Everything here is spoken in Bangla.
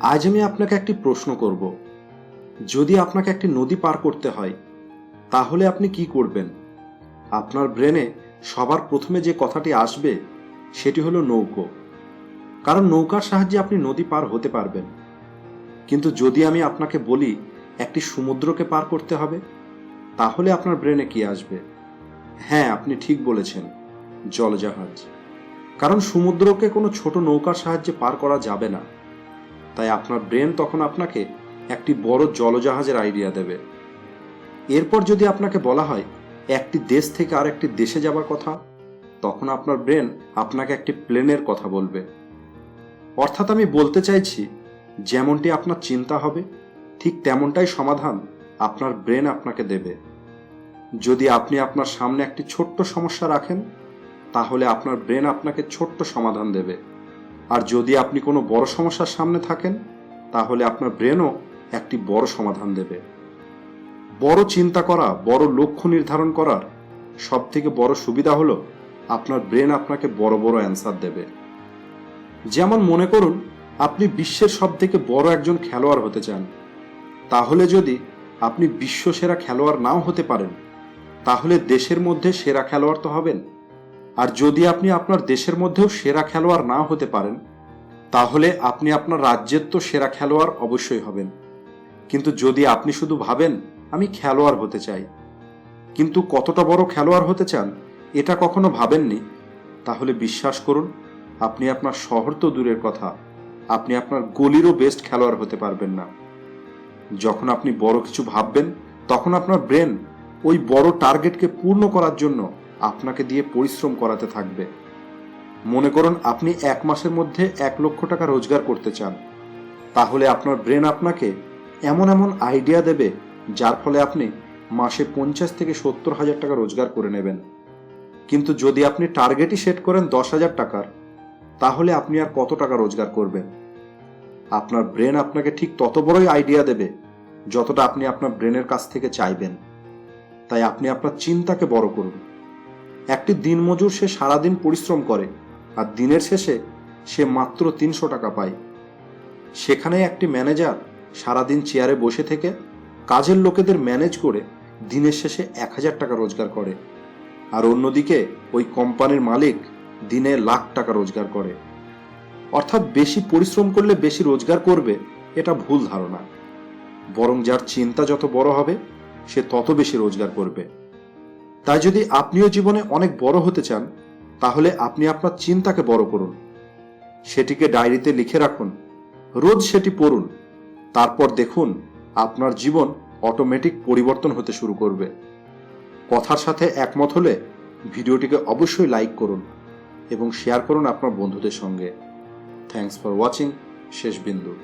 আজ আমি আপনাকে একটি প্রশ্ন করব। যদি আপনাকে একটি নদী পার করতে হয়, তাহলে আপনি কি করবেন? আপনার ব্রেনে সবার প্রথমে যে কথাটি আসবে, সেটি হলো নৌকো। কারণ নৌকার সাহায্যে আপনি নদী পার হতে পারবেন। কিন্তু যদি আমি আপনাকে বলি, একটি সমুদ্রকে পার করতে হবে, তাহলে আপনার ব্রেনে কি আসবে? হ্যাঁ আপনি ঠিক বলেছেন, জলজাহাজ। কারণ সমুদ্রকে কোনো ছোট নৌকার সাহায্যে পার করা যাবে না। তাই আপনার ব্রেন তখন আপনাকে একটি বড় জলজাহাজের আইডিয়া দেবে। এরপর যদি আপনাকে বলা হয়, একটি দেশ থেকে আর একটি দেশে যাবার কথা, তখন আপনার ব্রেন আপনাকে একটি প্লেনের কথা বলবে। অর্থাৎ আমি বলতে চাইছি, যেমনটি আপনার চিন্তা হবে, ঠিক তেমনটাই সমাধান আপনার ব্রেন আপনাকে দেবে। যদি আপনি আপনার সামনে একটি ছোট্ট সমস্যা রাখেন, তাহলে আপনার ব্রেন আপনাকে ছোট্ট সমাধান দেবে। আর যদি আপনি কোনো বড় সমস্যার সামনে থাকেন, তাহলে আপনার ব্রেনও একটি বড় সমাধান দেবে। বড় চিন্তা করা, বড় লক্ষ্য নির্ধারণ করার সব থেকে বড় সুবিধা হলো আপনার ব্রেন আপনাকে বড় বড় অ্যান্সার দেবে। যেমন মনে করুন, আপনি বিশ্বের সব থেকে বড় একজন খেলোয়াড় হতে চান। তাহলে যদি আপনি বিশ্ব সেরা খেলোয়াড় নাও হতে পারেন, তাহলে দেশের মধ্যে সেরা খেলোয়াড় তো হবেন। আর যদি আপনি আপনার দেশের মধ্যেও সেরা খেলোয়াড় না হতে পারেন, তাহলে আপনি আপনার রাজ্যের তো সেরা খেলোয়াড় অবশ্যই হবেন। কিন্তু যদি আপনি শুধু ভাবেন, আমি খেলোয়াড় হতে চাই, কিন্তু কতটা বড় খেলোয়াড় হতে চান, এটা কখনো ভাবেননি, তাহলে বিশ্বাস করুন, আপনি আপনার শহর তো দূরের কথা, আপনি আপনার গলিরও বেস্ট খেলোয়াড় হতে পারবেন না। যখন আপনি বড় কিছু ভাববেন, তখন আপনার ব্রেন ওই বড় টার্গেটকে পূর্ণ করার জন্য আপনাকে দিয়ে পরিশ্রম করাতে থাকবে। মনে করুন, আপনি এক মাসের মধ্যে এক লক্ষ টাকা রোজগার করতে চান। তাহলে আপনার ব্রেন আপনাকে এমন এমন আইডিয়া দেবে, যার ফলে আপনি মাসে পঞ্চাশ থেকে সত্তর হাজার টাকা রোজগার করে নেবেন। কিন্তু যদি আপনি টার্গেটই সেট করেন দশ হাজার টাকার, তাহলে আপনি আর কত টাকা রোজগার করবেন? আপনার ব্রেন আপনাকে ঠিক তত বড়ই আইডিয়া দেবে, যতটা আপনি আপনার ব্রেনের কাছ থেকে চাইবেন। তাই আপনি আপনার চিন্তাকে বড় করুন। একটি দিনমজুর সে সারাদিন পরিশ্রম করে, আর দিনের শেষে সে মাত্র তিনশো টাকা পায়। সেখানে একটি ম্যানেজার সারাদিন চেয়ারে বসে থেকে কাজের লোকেদের ম্যানেজ করে দিনের শেষে এক হাজার টাকা রোজগার করে, আর অন্যদিকে ওই কোম্পানির মালিক দিনে লাখ টাকা রোজগার করে। অর্থাৎ বেশি পরিশ্রম করলে বেশি রোজগার করবে, এটা ভুল ধারণা। বরং যার চিন্তা যত বড় হবে, সে তত বেশি রোজগার করবে। তাই যদি আপনিও জীবনে অনেক বড় হতে চান, তাহলে আপনি আপনার চিন্তাকে বড় করুন। সেটিকে ডায়েরিতে লিখে রাখুন। রোজ সেটি পড়ুন। তারপর দেখুন আপনার জীবন অটোমেটিক পরিবর্তন হতে শুরু করবে। কথার সাথে একমত হলে ভিডিওটিকে অবশ্যই লাইক করুন এবং শেয়ার করুন আপনার বন্ধুদের সঙ্গে। Thanks for watching. শেষ বিন্দু।